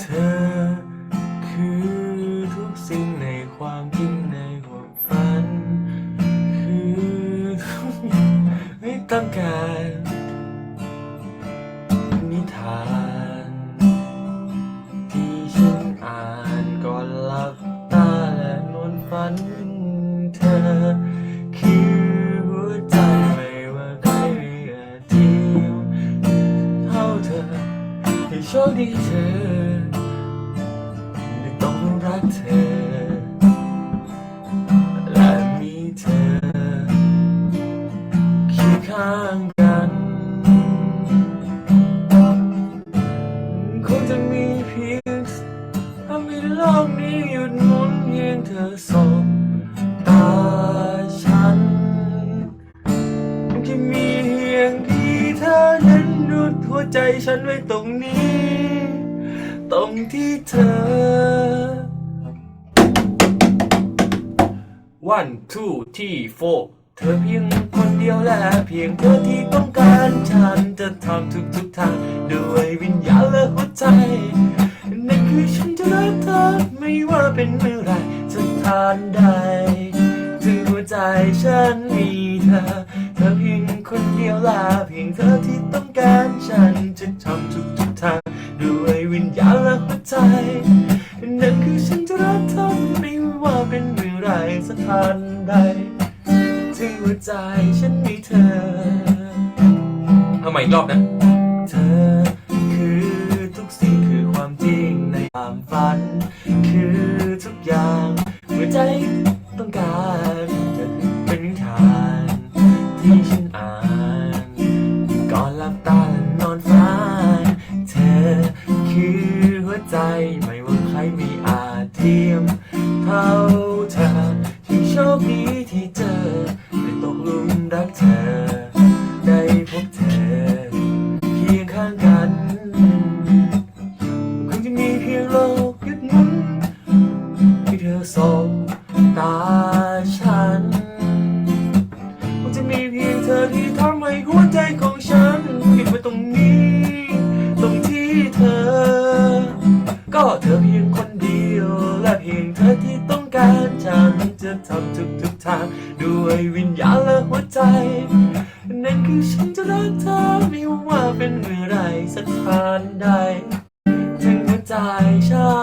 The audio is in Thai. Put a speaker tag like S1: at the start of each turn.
S1: เธอ คือทุกสิ่งในความจริงในความฝัน คือทุกอย่งที่ต้องการนิทาน ที่ฉันอ่านก่อนหลับตาและนอนฝันเธอ คือหัวใจไม่ว่าใครหรือทิตเท่าเธอให้โชคดีเธอ ให้โลกนี้หยุดหมุนเพียงเธอสบตาฉันคงจะมีเพียงที่เธอนั้นรุดหัวใจฉันไว้ตรงนี้ ตรงที่เธอ one two three four เธอเพียงคนเดียวและเพียงเธอที่ต้องการฉันจะทำทุกทุกทางด้วยวิญญาณ กเธอไม่ว่าเป็นเมื่อไหรสถานใดถึงหัวใจฉันมีเธอ เธอเพียงคนเดียวละเพียงเธอที่ต้องการฉันจะทำทุกทุกๆทางด้วยวิญญาณและหัวใจนั่นคือฉันจะรักเธอไม่ว่าเป็นเมื่อไรสถานใดถึงหัวใจฉันมีเธอเอาใหม่อีกรอบนะ ความฝัน คือทุกอย่างหัวใจต้องการจะเป็นนิทานที่ฉันอ่าน ก่อนหลับตาและนอนฝันเธอคือหัวใจไม่ว่าใครไม่อาจเทียม เท่าเธอที่โชคดี นี้ ตรงที่เธอ ก็เธอเพียงคนเดียว และเพียงเธอที่ต้องการฉันจะทำทุกทุกๆทางด้วยวิญญาณและหัวใจ นั่นคือฉันจะรักเธอไม่ว่าเป็นเมื่อไรสักทานใดถึงหัวใจฉัน